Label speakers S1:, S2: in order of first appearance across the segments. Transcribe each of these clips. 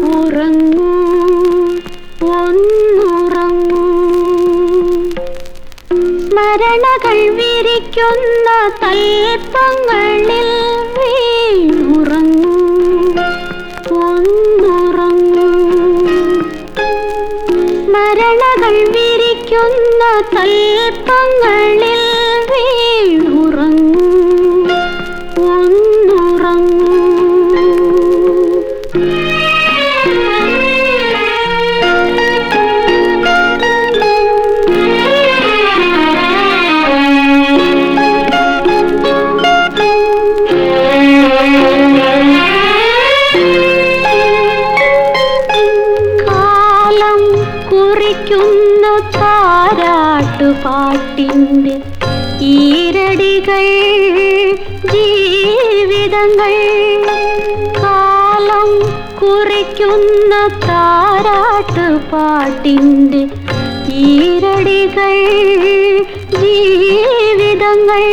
S1: ഉറങ്ങൂ ഒന്നുറങ്ങൂ. സ്മരണകൾ വിരിക്കുന്ന തൽപ്പങ്ങളിൽ വീണുറങ്ങൂ. ഒന്നുറങ്ങൂ. സ്മരണകൾ വിരിക്കുന്ന തൽപ്പങ്ങളിൽ വീണുറങ്ങൂ. ഒന്നുറങ്ങൂ. താരാട്ടുപാട്ടിന്റെ ഈരടികൾ ജീവിതങ്ങൾ. കാലം കുറിക്കുന്ന താരാട്ടുപാട്ടിന്റെ ഈരടികൾ ജീവിതങ്ങൾ.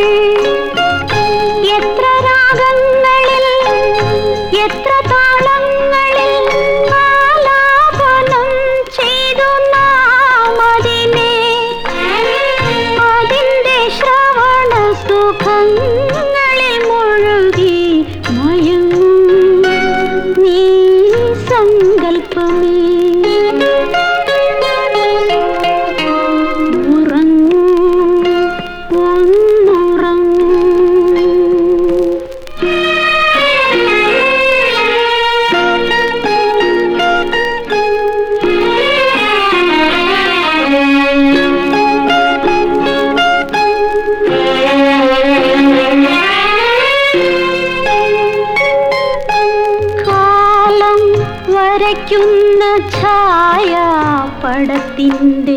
S1: വരയ്ക്കുന്ന ഛായാപടത്തിന്റെ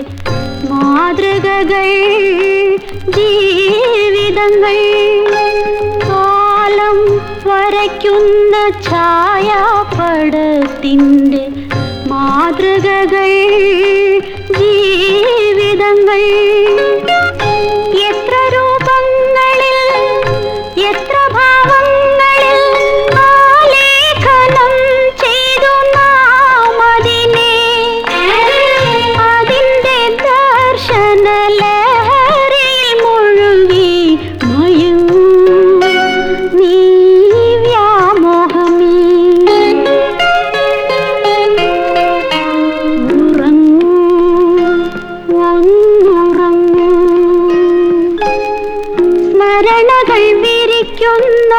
S1: മാതൃകകൾ ജീവിതങ്ങൾ. കാലം വരയ്ക്കുന്ന ഛായാപടത്തിന്റെ മാതൃകകൾ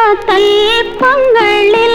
S1: സ്മരണകൾ വിരിക്കുന്ന തൽപ്പങ്ങളിൽ